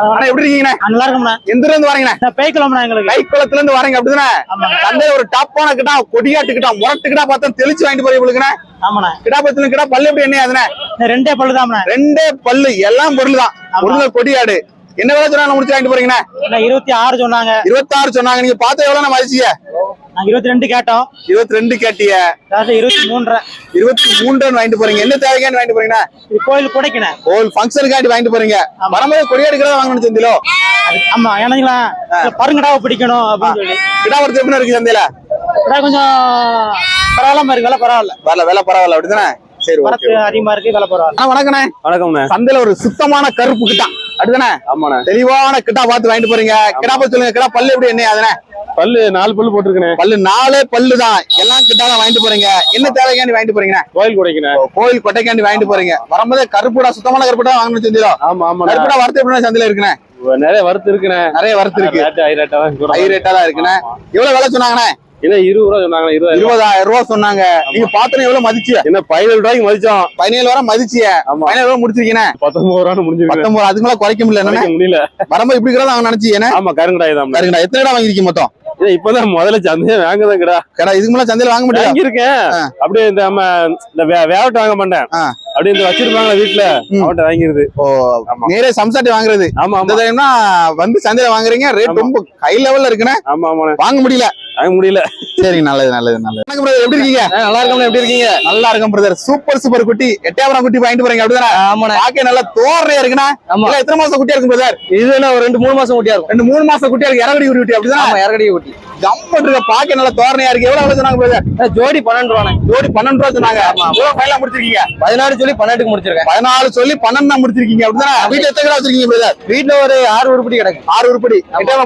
அண்ணா எப்படி இருக்கீங்கண்ணே? நல்லா இருக்கும்ண்ணா எந்த இருந்து வரீங்கண்ணே பேய்க்குளம்ண்ணா எங்களுக்கு. கைக்குளத்துல இருந்து வரீங்க அப்படிதானே? சந்தையில ஒரு டாப்பான கிட்டா கொடியாட்டு கிட்டா முரட்டு கிட்டா பார்த்தா தெளிச்சு வாங்கிட்டு போய் உங்களுக்குண்ணே ஆமாண்ணா. கிடா பத்துல கிடா பல்லு எப்படி என்ன அதுண்ணே? ரெண்டே பல்லுதாம்ண்ணா. ரெண்டே பல்லு எல்லாம் பொருள் தான் கொடியாடு. என்ன விலை சொன்னாங்க முடிச்சு வாங்கிட்டு போறீங்கண்ணே? இருபத்தி ஆறு சொன்னாங்க. இருபத்தாறு சொன்னாங்க. நீங்க பார்த்து எவ்வளவு மதிச்சீங்க நாங்க இருபத்தி ரெண்டு கேட்டோம். இருபத்தி ரெண்டு கேட்டிய இருபத்தி மூன்றரை இருபத்தி மூன்று வாங்கிட்டு போறீங்க. என்ன தேவைக்காண்டி வாங்கிட்டு போறீங்கண்ணா? இது கோயில் குடைக்கினேன் ஒரு ஃபங்க்ஷனுக்காண்டி வாங்கிட்டு போறீங்க. வரும்போது கொடியாடுக்கிறத வாங்கணும் சந்திலோ ஆமா ஏன்னாங்களா பருங்கடாவை பிடிக்கணும் அப்படின்னு சொல்லி. கிடா எப்படி இருக்கு சந்தையில? கடா கொஞ்சம் பரவாயில்லாம இருக்கு விலை பரவாயில்ல. வரல விலை பரவாயில்ல அப்படிதானே? சரி அதிகமா இருக்கு விலை பரவாயில்ல. அண்ணா வணக்கண்ணே. வணக்கம்ண்ணே. சந்தையில ஒரு சுத்தமான கருப்பு கிட்டா. அப்படிதானே? ஆமாண்ணே. தெளிவான கிட்டா பார்த்து வாங்கிட்டு போறீங்க. கிடா பத்தி சொல்லுங்க. கிடா பல்லு எப்படி என்ன அதுனே பல்லு நாலு பல்லு போட்டிருக்கேனே பல்லு நாலே பல்லு தான் எல்லாம் கிட்டா தான் வாங்கிட்டு போறீங்க. என்ன தேவைக்காண்டி வாங்கிட்டு போறீங்க கோயில் குடைக்கினே கோயில் கொட்டைக்காண்டி வாங்கிட்டு போறீங்க. வரும்போதே கருப்புடா சுத்தமான கருப்புடா வாங்கணும் சந்திலோ ஆமா ஆமாண்ணே. கருப்புடா வரத்து எப்படி சந்தையில இருக்குண்ணே? நிறைய வறுத்து இருக்குண்ணே. நிறைய வரத்து இருக்கு. ஹை ரேட்டா தான் இருக்குண்ணே. எவ்வளவு விலை சொன்னாங்கண்ணே? இல்ல இருபது ரூபா சொன்னாங்க இருபது இருபதாயிரம் ரூபாய் சொன்னாங்க. நீங்க பாத்திரம் எவ்வளவு மதிச்சிய என்ன பதினேழு ரூபாய்க்கு மதிச்சோம். பதினேழு வரை மதிச்சிய பதினேழு ரூபாய் முடிச்சிருக்கீங்க. பத்தொன்பது ரூபான்னு முடிஞ்சிருக்கு. பத்தொன்பது அதுக்கு மேல குறைக்க முடியல என்ன முடியல. வரும்போது இப்படி இருக்கிறதா அவங்க ஆமா கருங்கடாய் தான். கருங்கடா. எத்தனை இடம் வாங்கிருக்கீங்க மொத்தம்? இப்பதான் முதல்ல சந்தையே வாங்கதான் கடா கடா இதுக்கு மேல சந்தையில வாங்க முடியாது வாங்கியிருக்கேன். அப்படியே இந்த நம்ம இந்த வேவட்டு வாங்க மாட்டேன். அப்படியே இந்த வச்சிருப்பாங்களா வீட்டுல வாங்கிருது ஓ. நேரே சம்சாட்டி வாங்குறது. ஆமா டைம்னா வந்து சந்தையில வாங்குறீங்க. ரேட். ரொம்ப ஹை லெவல்ல இருக்குண்ணே ஆமா வாங்க முடியல. வாங்க முடியல. சரி நல்லது நல்லது நல்லது. வணக்கம் brother, எப்படி இருக்கீங்க? நல்லா இருக்கோம் எப்படி இருக்கீங்க? நல்லா இருக்கும் பிரதர் சூப்பர் சூப்பர் குட்டி. எட்டாயிரம் குட்டி வாங்கிட்டு போறீங்க. அப்படிதானே? ஆமாண்ணே. பாக்க நல்லா தோரணையா இருக்குண்ணா? ஆமா. எத்தனை மாசம் குட்டியா இருக்கும் பிரதர் இது என்ன ஒரு ரெண்டு மூணு மாசம் ஊட்டியா இருக்கும். ரெண்டு மூணு மாசம் குட்டியா இருக்கு. இறகடி குட்டி அப்படிதானே? ஆமா இறகடி ஊட்டி ஜம்பன் இருக்க பாக்க நல்லா தோரணையா இருக்கு. எவ்வளவு சொன்னாங்க பிரதர் ஜோடி பன்னெண்டு ரூபாண்ணே. ஜோடி பன்னெண்டு ரூபா சொன்னாங்க. எவ்வளவு ஃபைனலா முடிச்சிருக்கீங்க? பதினாறு சொல்லி பன்னெண்டுக்கு முடிச்சிருக்கேன். பதினாலு சொல்லி பன்னெண்டு முடிச்சிருக்கீங்க. அப்படிதானே? வீட்டுல எத்தனை கிலோ வச்சிருக்கீங்க பிரதர் வீட்டுல ஒரு ஆறு உருப்படி கிடக்கு. ஆறு உருப்படி.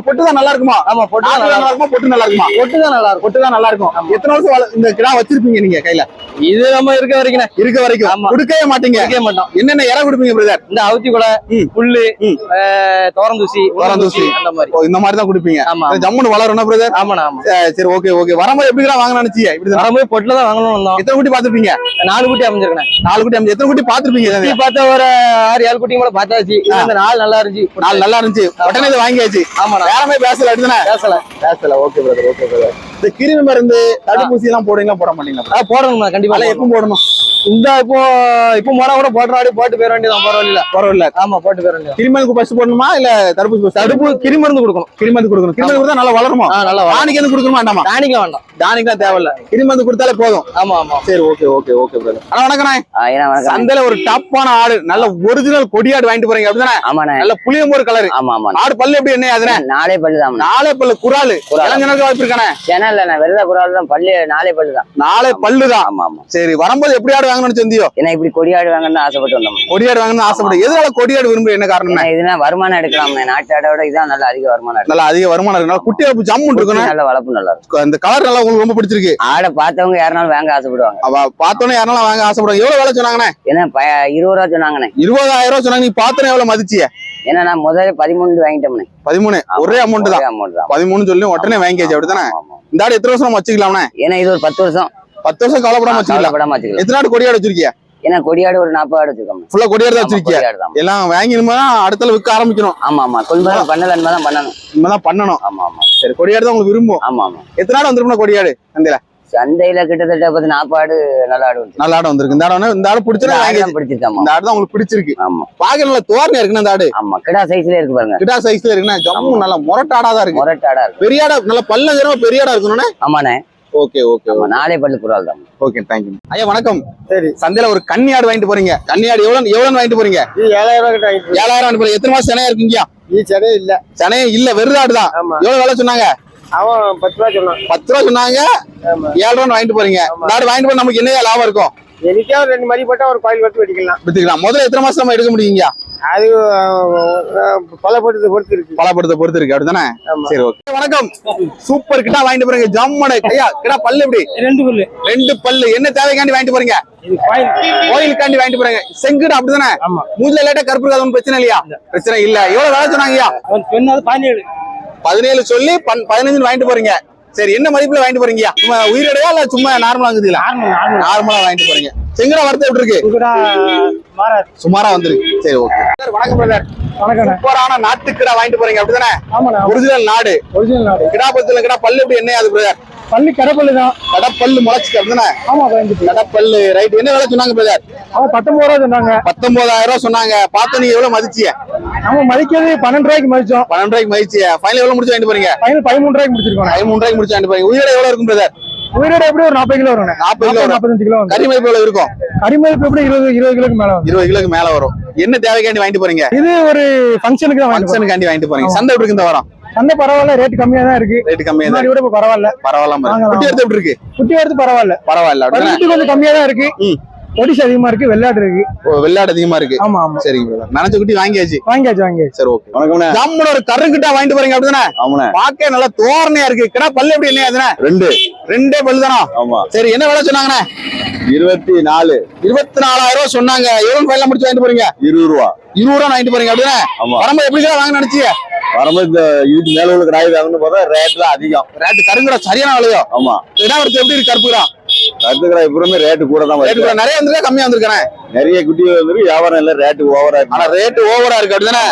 பொட்டு தான் நல்லா இருக்குமா? ஆமா பொட்டு நல்லா இருக்குமா? பொட்டு நல்லா இருக்குமா? இருக்கும் தான் நல்லா இருக்கும் பொட்டு தான் நல்லா இருக்கும். எத்தனை வருஷம் இந்த கிடா வச்சிருப்பீங்க நீங்க கையில? இது நம்ம இருக்க வரைக்கும் இருக்க வரைக்கும். ஆமா. கொடுக்கவே மாட்டீங்க. இருக்க மாட்டோம். என்னென்ன இற கொடுப்பீங்க பிரதர் இந்த அவுத்தி ம். புல்லு தோரந்தூசி தோரந்தூசி. அந்த மாதிரி. இந்த மாதிரி தான் கொடுப்பீங்க. ஆமா ஜம்முன்னு வளரும் பிரதர் ஆமாண்ணா ஆமா. சரி ஓகே ஓகே. வரும்போது எப்படி கிடா வாங்க நினைச்சீங்க? இப்படி வரும்போது பொட்டுல தான் வாங்கணும்னு வந்தோம். எத்தனை குட்டி பாத்துருப்பீங்க நாலு குட்டி அமைஞ்சிருக்கேன் நாலு குட்டி அஞ்சு எத்தனை குட்டி பாத்துருப்பீங்க பார்த்தா ஒரு ஆறு ஏழு குட்டி கூட பார்த்தாச்சு. இந்த நாள் நல்லா இருந்துச்சு. நாலு நல்லா இருந்துச்சு. உடனே இதை வாங்கியாச்சு. ஆமாண்ணா. வேறமே பேசல அப்படிதானே? பேசல. பேசல ஓகே பிரதர் ஓகே பிரதர் இந்த கிருமி மருந்து தடுப்பூசி எல்லாம் போடுவீங்களா? போட மாட்டீங்களா ஆ, போடணும்ண்ணா கண்டிப்பா எப்பவும் போடணும்? இந்த இப்போ இப்போ மரம் கூட போடுற ஆடி போட்டு போயிட வேண்டியதான் பரவாயில்ல பரவாயில்ல ஆமா போட்டு போயிட வேண்டியது கிருமி ஃபர்ஸ்ட் போடணுமா இல்ல தடுப்பூசி first? தடுப்பு கிருமருந்து கொடுக்கணும். கிருமி கொடுக்கணும். கிருமி கொடுத்தா நல்லா வளருமா? ஆ நல்லா டானிக் எதுவும் கொடுக்கணுமா வேண்டாமா? டானிக்க வேண்டாம். டானிக் தான் தேவையில்ல. கிருமி மருந்து கொடுத்தாலே போதும். ஆமா ஆமா. சரி ஓகே ஓகே ஓகே பிரதர் ஐயா வணக்கம். சந்தையில ஒரு டாப்பான ஆடு நல்ல ஒரிஜினல் கொடியாடு வாங்கிட்டு போறீங்க. அப்படிதானே? ஆமாண்ணே நல்ல புளியம்போர் கலர் ஆமா ஆமா ஆடு பல்லு எப்படி என்ன அதுனே நாலே பல்லு தான் நாலே பல்லு குறாலு. குறாலு. இளஞ்சனருக்கு வாய்ப்பு இருக்கானே? சென்னை இல்ல வெள்ள குரால் தான் பல்லு நாலே பல்லு தான். நாலே பல்லு தான். ஆமா ஆமா. சரி வரும்போது எப்படி ஆடு வாங்கணும்னு சொந்தியோ ஏன்னா இப்படி கொடியாடு வாங்கன்னு ஆசைப்பட்டு வந்தோம் கொடியாடு வாங்கணும்னு ஆசைப்படு எதனால கொடியாடு விரும்புற என்ன காரணம் இதுனா வருமானம் எடுக்கலாம்ண்ணே நாட்டு ஆடோட இதான் நல்ல அதிக வருமானம் எடுக்கலாம் நல்லா அதிக வருமானம் இருக்கு நல்லா குட்டி வளர்ப்பு ஜம்முன் இருக்கணும் நல்ல வளர்ப்பு நல்லா இருக்கும். அந்த கலர் நல்லா உங்களுக்கு ரொம்ப பிடிச்சிருக்கு. ஆடை பார்த்தவங்க யாருனாலும் வாங்க ஆசைப்படுவாங்க. அவ பார்த்தோன்னே யாரெல்லாம் வாங்க ஆசைப்படுவாங்க. எவ்வளவு வேலை சொன்னாங்கண்ணே? ஏன்னா இருபது ரூபா சொன்னாங்கண்ணே. இருபதாயிரம் ரூபாய் சொன்னாங்க. நீ பார்த்தோன்னே எவ்வளவு மதிச்சிய ஏன்னா நான் முதல்ல பதிமூணு வாங்கிட்டோம்ண்ணே. பதிமூணு. ஒரே அமௌண்ட் தான். அமௌண்ட் தான். பதிமூணு சொல்லி உடனே வாங்கியாச்சு அப்படித்தானே. இந்த ஆடு எத்தனை வருஷம் வச்சுக்கலாம்ண்ணே ஏன்னா இது ஒரு பத்து வருஷம். பத்து வருஷம் கவலைப்படாம வச்சுக்கலாம் எத்தனை ஆடு கொடியாடு வச்சிருக்கிய? ஏன்னா கொடியாடு ஒரு நாற்பது ஆடு வச்சிருக்கோம். ஃபுல்லா கொடியாடு தான் வச்சிருக்கிய? எல்லாம் வாங்கினுமா அடுத்தல விற்க ஆரம்பிக்கணும். ஆமா ஆமா. கொள்முதல் பண்ணல தான் பண்ணணும். இனிமேதான் பண்ணணும். ஆமா ஆமா. சரி கொடியாடு தான் உங்களுக்கு விரும்பும். ஆமா ஆமா. எத்தனை ஆடு வந்திருக்கணும் கொடியாடு சந்தையில? சந்தையில கிட்டத்தட்ட பத்து நாற்பது ஆடு நல்ல ஆடு நல்ல ஆடு வந்திருக்கு. இந்த ஆடு இந்த ஆடு பிடிச்சா வாங்கியாச்சு. பிடிச்சிருக்காமா இந்த ஆடு தான் உங்களுக்கு பிடிச்சிருக்கு. ஆமா. பாக்க நல்ல தோரணையா இருக்குண்ணா இந்த ஆடு. ஆமா கிடா சைஸ்ல இருக்கு பாருங்க. கிட்டா சைஸ்ல இருக்குண்ணா. ஜம்மு நல்ல முரட்டாடா தான் இருக்கு. முரட்டாடா இருக்கு. பெரிய ஆடா நல்ல பல்லங்கிறவங்க பெரிய ஆடா இருக்கணும்ண்ணே. ஆமாண்ணே. ஓகே ஓகே நாலே பல்லு குரால் தான். ஓகே தேங்க்யூ ஐயா வணக்கம். சரி. சந்தையில ஒரு கன்னி ஆடு வாங்கிட்டு போறீங்க. கன்னி ஆடு எவ்வளவு எவ்வளவு வாங்கிட்டு போறீங்க? ஏழாயிரம் ரூபாய் கிட்ட வாங்கிட்டு ஏழாயிரம் வாங்கிட்டு போறீங்க எத்தனை மாசம் சென்னையா இருக்கீங்க இது சரி இல்ல. சென்னையே இல்ல வெறுதாடு தான். எவ்வளவு வேலை சொன்னாங்க? அவன் பத்து ரூபா சொன்னான். பத்து ரூபா சொன்னாங்க. ஏழு ரூபா வாங்கிட்டு போறீங்க. ஆடு வாங்கிட்டு போய் நமக்கு என்ன லாபம் இருக்கும்? எனக்கே ஒரு ரெண்டு மணி போட்டா ஒரு கோயில் வட்டு வெடிக்கலாம் வித்துக்கலாம் முதல்ல எத்தனை மாசம் நம்ம எடுக்க முடியுங்க அது பல போட்டு பொறுத்து இருக்கு பலப்படுத்த பொறுத்து இருக்கு அப்படிதானே. சரி ஓகே. வணக்கம். சூப்பர். கிட்டா வாங்கிட்டு போறீங்க. ஜம்மட ஐயா கிட்டா பல்லு எப்படி? ரெண்டு பல்லு. ரெண்டு பல்லு. என்ன தேவைக்காண்டி வாங்கிட்டு போறீங்க? கோயிலுக்காண்டி வாங்கிட்டு போறீங்க. செங்குடு அப்படிதானே மூஞ்சில லேட்டா கருப்பு இருக்காது ஒண்ணும் பிரச்சனை இல்லையா? பிரச்சனை இல்ல. எவ்வளவு வேலை சொன்னாங்க ஐயா? பெண்ணாவது பதினேழு. பதினேழு சொல்லி பன்- பதினஞ்சு வாங்கிட்டு போறீங்க. சரி என்ன மதிப்புல வாங்கிட்டு போறீங்க சும்மா உயிரிடையா இல்ல சும்மா நார்மலா இருக்குதுங்களா நார்மலா வாங்கிட்டு போறீங்க. செங்கடா வரத்து எப்படி இருக்கு சுமாரா வந்திருக்கு. சரி ஓகே சார் வணக்கம் பிரதர் வணக்கம் சூப்பரான நாட்டு கிடா வாங்கிட்டு போறீங்க அப்படிதானே? ஒரிஜினல் நாடு. ஒரிஜினல் நாடு. கிடா பத்துல கிடா பல்லு எப்படி என்ன அது பிரதர் பள்ளி கடப்பள்ளி தான் கடப்பல்லு முளைச்சிக்கு அப்படிதானே? ஆமா கடப்பல்லு ரைட் என்ன வேலை சொன்னாங்க பிரதர் அவன் பத்தொன்பது ரூபா சொன்னாங்க. பத்தொன்பதாயிரம் ரூபாய் சொன்னாங்க. பார்த்து நீங்க எவ்வளவு மதிச்சிய நம்ம மதிக்கிறது பன்னெண்டு ரூபாய்க்கு மதிச்சோம். பன்னெண்டு ரூபாய்க்கு மதிச்சிய? ஃபைனல் எவ்வளவு முடிச்சு வாங்கிட்டு போறீங்க? பையன் பதிமூணு ரூபாய்க்கு முடிச்சிருக்கோம் பதிமூணு ரூபாய்க்கு முடிச்சு வாங்கிட்டு போறீங்க. உயிரோட எவ்வளவு இருக்கும் பிரதர் உயிரோட எப்படி ஒரு நாற்பது கிலோ வரும் 40 கிலோ. நாற்பத்தஞ்சு கிலோ வரும். கறி மதிப்பு எவ்வளவு இருக்கும்? கரிமதிப்பு எப்படி இருபது இருபது கிலோக்கு மேல வரும்? இருபது கிலோக்கு மேல வரும். என்ன தேவைக்காண்டி வாங்கிட்டு போறீங்க? இது ஒரு ஃபங்க்ஷனுக்கு தான் வாங்கிட்டு போறோம். ஃபங்க்ஷனுக்காண்டி வாங்கிட்டு போறீங்க. சந்தை எப்படி இருக்கு இந்த வாரம்? சந்தை பரவாயில்ல ரேட் கம்மியா தான் இருக்கு. ரேட் கம்மியா தான் விட பரவாயில்ல. வாங்கலாம். குட்டி எடுத்து எப்படி இருக்கு? குட்டி வரது பரவாயில்ல. பரவாயில்ல. கொஞ்சம் கம்மியா தான் இருக்கு. ம். ஒடிஷ் அதிகமா இருக்கு வெள்ளாடு இருக்கு. வெள்ளாடு அதிகமா இருக்கு. ஆமா ஆமா. சரிங்க நினைச்ச குட்டி வாங்கியாச்சு. வாங்கியாச்சு வாங்கியாச்சு. சரி ஓகே வணக்கம்ண்ணே. ஜம்முன ஒரு கருங்கிட்டா வாங்கிட்டு போறீங்க அப்படிதானே? ஆமாண்ணே. பாக்க நல்லா தோரணையா இருக்கு. கிடா பல்லு எப்படி என்ன அதுனே ரெண்டு. ரெண்டே பல்லு தானா ஆமா. சரி என்ன விலை சொன்னாங்கண்ணே? இருபத்தி நாலு இருபத்தி நாலாயிரம் ரூபாய் சொன்னாங்க எவ்வளவு ஃபைனல் முடிச்சு வாங்கிட்டு போறீங்க? இருபது ரூபா. இருபது ரூபா வாங்கிட்டு போறீங்க அப்படிதானே? ஆமா. வரம்பு எப்படி தான் வாங்க நினைச்சிய வரும்போது இந்த இதுக்கு மேல உள்ள கிடாய் வாங்கணும் பார்த்தா ரேட்லாம் அதிகம். ரேட்டு கருங்கடா சரியான விலையோ? ஆமா. இடம் எப்படி இருக்கு கருப்புடா கருத்து எப்பவுமே ரேட்டு கூட தான் ரேட்டு வருது கூட நிறைய வந்திருக்கா? கம்மியா வந்திருக்கேன்? நிறைய குட்டி வந்துருக்கு வியாபாரம் இல்ல ரேட்டு ஓவரா ஆனா ரேட்டு ஓவரா இருக்கு அப்படிதானே?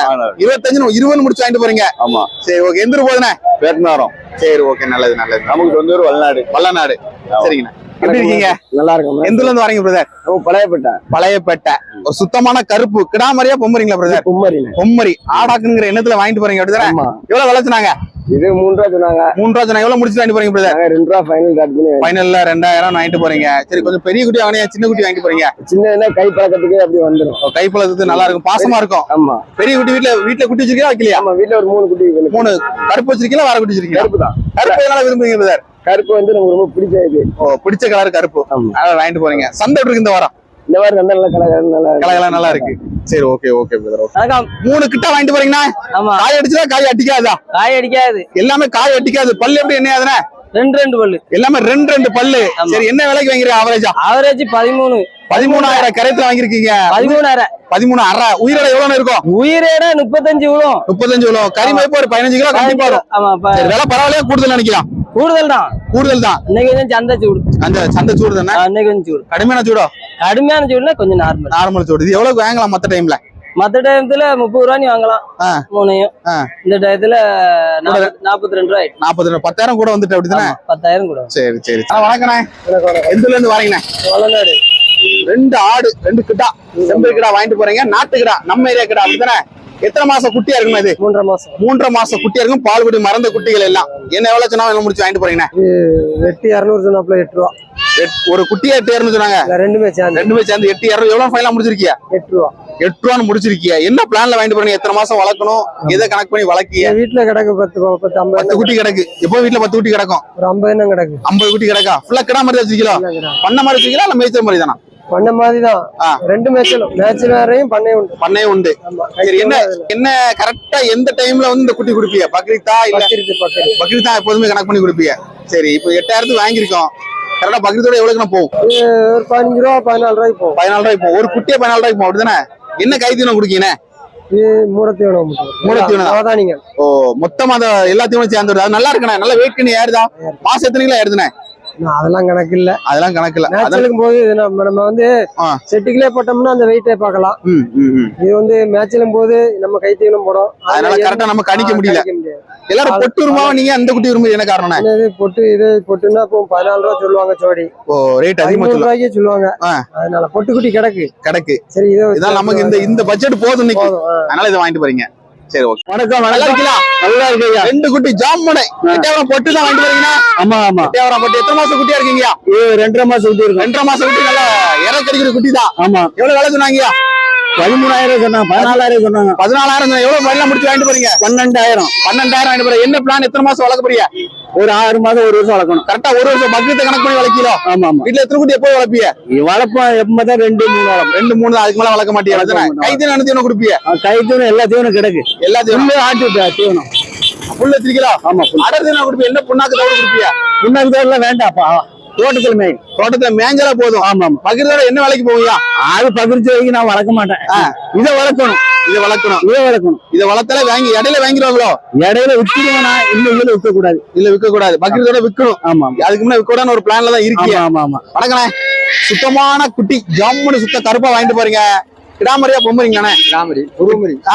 இருபத்தஞ்சு இருபது முடிச்சு வாங்கிட்டு போறீங்க. ஆமா. சரி ஓகே எந்திரு போகுதுண்ணே? பேட்னாரம். சரி ஓகே நல்லது நல்லது. நமக்கு சொந்த ஊர் வல்லநாடு. வல்லநாடு சரிங்கண்ணா. எப்படி இருக்கீங்க? நல்லா இருக்கும் எந்த இருந்து வரீங்க பிரதர் பழையப்பட்ட. பழையப்பேட்டை. ஒரு சுத்தமான கருப்பு கிடாமரியா பொம்மரிங்களா பிரதர் கும்மரிண்ணே பொம்மரி. ஆடாக்குங்கிற எண்ணத்துல வாங்கிட்டு போறீங்க அப்படிதானே? எவ்வளவு விளைச்சுனாங்க இது மூணு சொன்னாங்க மூணு ரூபா சொன்னா எவ்வளவு முடிச்சு வாங்கிட்டு போறீங்க பிரதர் ரெண்டு ரூபா ஃபைனல் கட் பண்ணி ஃபைனல்ல ரெண்டாயிரம் வாங்கிட்டு போறீங்க. சரி கொஞ்சம் பெரிய குட்டி வாங்கினீங்க சின்ன குட்டி வாங்கிட்டு போறீங்க. சின்ன கை பழக்கத்துக்கு அப்படி வந்துடும் கைப்பழத்துக்கு நல்லா இருக்கும். பாசமா இருக்கும். ஆமா. பெரிய குட்டி வீட்டுல வீட்டுல குட்டி வச்சிருக்கீங்களா வைக்கலையா? ஆமா வீட்டுல ஒரு மூணு குட்டி. மூணு. கருப்பு வச்சிருக்கீங்களா வேற குட்டி வச்சிருக்கீங்களா? கருப்பு தான். கருப்பு எதனால விரும்புவீங்க பிரதர் கருப்பு வந்து நமக்கு ரொம்ப பிடிச்ச இது. ஓ பிடிச்ச கலர் கருப்பு. அதனால வாங்கிட்டு போறீங்க. சந்தை எப்படி இருக்கு இந்த வாரம்? இந்த மாதிரி நல்ல நல்ல கலர் நல்லா இருக்கு. கலகலாம் நல்லா இருக்கு. சரி ஓகே ஓகே பிரதர் வணக்கம். மூணு கிட்ட வாங்கிட்டு போறீங்கன்னா ஆமா. காய் அடிச்சா காய் அடிக்காதா? காய் அடிக்காது. எல்லாமே காய் அடிக்காது. பல்லு எப்படி என்ன ஆகுதுண்ணே? ரெண்டு ரெண்டு பல்லு. எல்லாமே ரெண்டு ரெண்டு பல்லு. சரி என்ன விலைக்கு வாங்கிறீங்க ஆவரேஜா ஆவரேஜ் பதிமூணு. பதிமூணாயிரம் கரைத்துல வாங்கிருக்கீங்க. பதிமூணாயிரம். பதிமூணு அரை உயிரோட எவ்வளவு இருக்கும்? உயிரேட முப்பத்தஞ்சு விழும். முப்பத்தஞ்சு கிலோ கறி மதிப்பு ஒரு பதினஞ்சு கிலோ கண்டிப்பா வரும். விலை பரவாயில்லையா? கூடுதல் நினைக்கலாம். கூடுதல் தான் கூடுதல் தான் இன்னைக்கு கொஞ்சம் சந்தை சூடு. அந்த சந்தை சூடு தானே? இன்னைக்கு கொஞ்சம் சூடு. கடுமையான சூடோ? கடுமையான சூடுனா கொஞ்சம் நார்மல் நார்மல் சூடு. இது எவ்வளவு வாங்கலாம் மத்த டைம்ல மத்த டயத்துல முப்பது ரூபா நீ வாங்கலாம். மூணையும். இந்த டயத்துல நாற்பத்தி ரெண்டு ரூபாய். நாற்பது ரெண்டு. பத்தாயிரம் கூட வந்துட்டு அப்படிதானே பத்தாயிரம் கூட சரி சரி. வணக்கண்ணே. எந்த இருந்து வரீங்கண்ணே? வளநாடு. ரெண்டு ஆடு ரெண்டு கிடா. செம்பரி கிடா வாங்கிட்டு போறீங்க. நாட்டு கிடா. நம்ம ஏரியா கிடா அப்படிதானே எத்தனை மாசம் குட்டியா இருக்குமா இது? மூன்றரை மாசம். மூன்றரை மாசம் குட்டியா இருக்கும். பால் குடி மறந்த குட்டிகள் எல்லாம். என்ன எவ்வளவு சொன்னா எல்லாம் முடிச்சு வாங்கிட்டு போறீங்கண்ணே? எட்டு இரநூறு சொன்னாப்புல எட்டு ரூபா. ஒரு குட்டியா எட்டு இரநூறு சொன்னாங்க. ரெண்டுமே சேர்ந்து. ரெண்டுமே சேர்ந்து எட்டு இரநூறு. எவ்வளவு ஃபைனலா முடிச்சிருக்கியா? எட்டு ரூபா. எட்டு ரூபான்னு முடிச்சிருக்கியா? என்ன பிளான்ல வாங்கிட்டு போறீங்க? எத்தனை மாசம் வளர்க்கணும்? எதை கணக்கு பண்ணி வளர்க்கிய? வீட்டுல கிடக்கு பத்து பத்து ஐம்பது பத்து குட்டி கிடக்கு. எப்போ வீட்டுல பத்து குட்டி கிடக்கும்? ஒரு ஐம்பது கிடக்கு. ஐம்பது குட்டி கிடக்கா? ஃபுல்லா கிடா மாதிரி வச்சிருக்கீங்களா? பண்ண மாதிரி வச்சிருக்கீங்களா? இல்ல மேய்ச்சல் மாதிரி தானா? பண்ண மாதிரி தான். ரெண்டு மேய்ச்சலும் மேய்ச்சல் வேறையும் பண்ணையும் உண்டு. பண்ணே உண்டு. என்ன என்ன கரெக்டா எந்த டைம்ல வந்து இந்த குட்டி கொடுப்பீங்க பக்ரீத்தா இல்ல பக்ரீத் எப்போதுமே கணக்கு பண்ணி கொடுப்பீங்க சரி இப்போ எட்டாயிரத்துக்கு வாங்கியிருக்கோம். கரெக்டா பக்ரீத்தோட எவ்வளவுக்கு நான் போகும் ஒரு பதினஞ்சு ரூபா பதினாலு ரூபாய்க்கு போகும். பதினாலு ரூபாய் இப்போ ஒரு குட்டியே பதினாலு ரூபாய்க்கு போகும். அப்படிதானே? என்ன கை தீவனம் குடிக்கீங்க? மூடத்தீவனம் மூடத்தீவனம் ஓ மொத்தமா எல்லாத்தையும் சேர்ந்து நல்லா இருக்குண்ணே. நல்லா வெயிட் பண்ணி ஏறுதா மாசம் எத்தனை கிலோ ஏறுதுண்ணே? அதெல்லாம் கணக்கு இல்ல அதெல்லாம் கணக்கு இல்ல மேட்சலுக்கும் போது இது நம்ம வந்து. செட்டுக்குள்ளே போட்டோம்னா அந்த வெயிட்டை பார்க்கலாம். இது வந்து மேட்சலும் போது நம்ம கை தீவனம் போடும். அதனால கரெக்டா நம்ம கணிக்க முடியல. எல்லாரும் பொட்டு உருமாவா நீங்க அந்த குட்டி உரிமை என்ன காரணம்? என்னது பொட்டு இது பொட்டுன்னா இப்போ பதினாலு ரூபா சொல்லுவாங்க ஜோடி. ஓ ரேட் அதிகமா ரூபாய்க்கே சொல்லுவாங்க. அதனால பொட்டு குட்டி கிடக்கு. கிடக்கு. சரி இது இதான் நமக்கு இந்த இந்த பட்ஜெட் போதும். அதனால இதை வாங்கிட்டு போறீங்க. சரி ஓகே வணக்கம் நல்லா இருக்கலாம் நல்லா இருக்கீங்க. ரெண்டு குட்டி ஜாமுனை எட்டாயிரம் பொட்டு தான் வாங்கிட்டு வரீங்கன்னா? ஆமா ஆமா. எட்டாயிரம் பொட்டு. எத்தனை மாசம் குட்டியா இருக்கீங்க ரெண்டரை மாசம் குட்டி இருக்கும் ரெண்டரை மாசம் குட்டி நல்லா இற கடிக்கிற குட்டி தான். ஆமா. எவ்வளவு வேலை சொன்னாங்க பதிமூணாயிரம் சொன்னாங்க பதினாலாயிரம் சொன்னாங்க. பதினாலாயிரம் எவ்வளவு மயிலாம் முடிச்சு வாங்கிட்டு போறீங்க? பன்னெண்டாயிரம். பன்னெண்டாயிரம் வாங்கிட்டு போறீங்க. என்ன பிளான் எத்தனை மாசம் வளர்க்க போறீங்க? ஒரு ஆறு மாதம் ஒரு வருஷம் வளர்க்கணும். கரெக்டா ஒரு வருஷம் பக்ரீத்தை கணக்கு பண்ணி வளர்க்கீங்களோ? ஆமா ஆமா. வீட்டுல எத்தனை குட்டி எப்போ வளர்ப்பீங்க? இது வளர்ப்போம். எப்பதான் ரெண்டு மூணு வளர்ப்போம். ரெண்டு மூணு தான் அதுக்கு மேல வளர்க்க மாட்டோம். கைத்தீவனம் அனுத்தி கொடுப்பீங்க. கை தீவனம் எல்லா தீவனம் கிடக்கு. எல்லாத்தையும் புல்லு ஆட்டு தீ- தீவனம். புல்லு வச்சிருக்கீங்களா? ஆமா அடர் தீவனம் கொடுப்பீங்க. என்ன புண்ணாக்கு தவிர கொடுப்பீங்க? முன்னாடி தோறலாம் வேண்டாம்ப்பா தோட்டத்துல மேய். தோட்டத்துல மேஞ்சலா போதும். ஆமா ஆமா பகிர்ந்தோட என்ன வேலைக்கு போவியா அது பகிர்ச்சி வரைக்கும் நான் வளர்க்க மாட்டேன். இதை வளர்க்கணும். இதை வளர்க்கணும். இதை வளர்க்கணும். இதை வளர்த்தால வாங்கி இடையில வாங்கிடுவாங்களோ? இடையில வித்துடுவேனா இன்னும் இதுல விற்க கூடாது இல்ல விற்க கூடாது பகிர்ந்தோட விற்கணும். ஆமா அதுக்கு முன்னாடி விற்க கூடாதுன்னு ஒரு பிளான்ல தான் இருக்கீங்க ஆமா ஆமா வணக்கண்ணே. சுத்தமான குட்டி ஜம்முன்னு சுத்த கருப்பா வாங்கிட்டு போறீங்க. கிடாமரியா பொம்புறீங்கண்ணே ராமரி உருவமரி ஆ?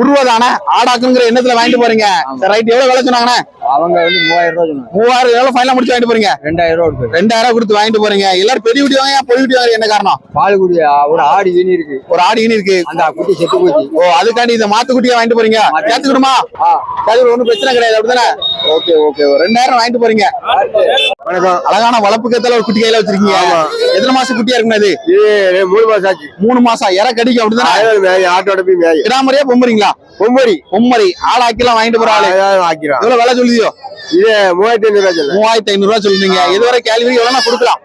உருவதானே ஆடாக்குங்கிற எண்ணத்துல வாங்கிட்டு போறீங்க. ரைட் எவ்வளவு விலை சொன்னாங்கண்ணே? அவங்க வந்து மூவாயிரம் ரூபாய் சொன்னாங்க. மூவாயிரம் எவ்வளவு ஃபைனலா முடிச்சு வாங்கிட்டு போறீங்க? ரெண்டாயிரம் ரூபாய் கொடுத்து ரெண்டாயிரம் ரூபாய் கொடுத்து வாங்கிட்டு போறீங்க. எல்லாரும் பெரிய குட்டி வாங்க பொடி குட்டி வாங்க என்ன காரணம்? பாலுக்குடி ஒரு ஆடு ஈனி இருக்கு. ஒரு ஆடு இனி இருக்கு. அந்த குட்டி செத்து போச்சு. ஓ அதுக்காண்டி இந்த மாத்து குட்டியா வாங்கிட்டு போறீங்க. கேத்துக்கிடுமா அது ஒண்ணும் பிரச்சனை கிடையாது. அப்படிதானே? Okay okay. ரெண்டாயிரம் வாங்கிட்டு போறீங்க. வணக்கம். அழகான வளர்ப்பு கத்துல ஒரு குட்டி கையில வச்சிருக்கீங்க. எத்தனை மாசம் குட்டியா இருக்குண்ணா இது மூணு மாசம் ஆச்சு. மூணு மாசம். இற கடிக்கும் அப்படிதானே? ஆட்டோட போய் மேய். கிடாமரியா பொம்புறீங்களா பொம்மரி. பொம்மரி. ஆளாக்கிலாம் வாங்கிட்டு போற ஆளு. ஆக்கிறான் எவ்வளவு விலை சொல்லுதியோ இது மூவாயிரத்தி ஐநூறு ரூபாய் மூவாயிரத்தி ஐநூறு ரூபாய் சொல்லுங்க எதுவரை கேள்வி எவ்வளவு கொடுக்கலாம்.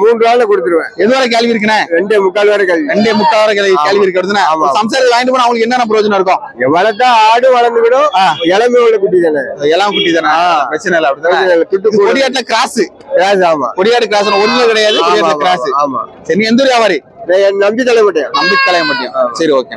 மூன்று நாள்ல கொடுத்துருவேன். எதுவரை கேள்வி இருக்குண்ணே? ரெண்டே முக்கால் வரை கல்வி ரெண்டே முக்கால் வரை கேள்வி கேள்வி இருக்கு அப்படிதானே ஆமா. சம்சாரத்தை வாங்கிட்டு போனா அவங்களுக்கு என்னென்ன பிரயோஜனம் இருக்கும்? வளர்த்தா ஆடு வளர்ந்துவிடும் இளமை உள்ள குட்டி தானே. எல்லாம் குட்டி தானே? பிரச்சனை இல்லை அப்படிதானே? துட்டு கொடியாட்டுல கிராஸ் கிராஸ் ஆமா. கொடியாடு கிராஸ் ஒரிஜினல் கிடையாது கொடியாட்டுல கிராஸ் ஆமா. சரி எந்த வியாபாரி? நம்பி மாட்டேன் நம்பி மாட்டேன் சரி ஓகே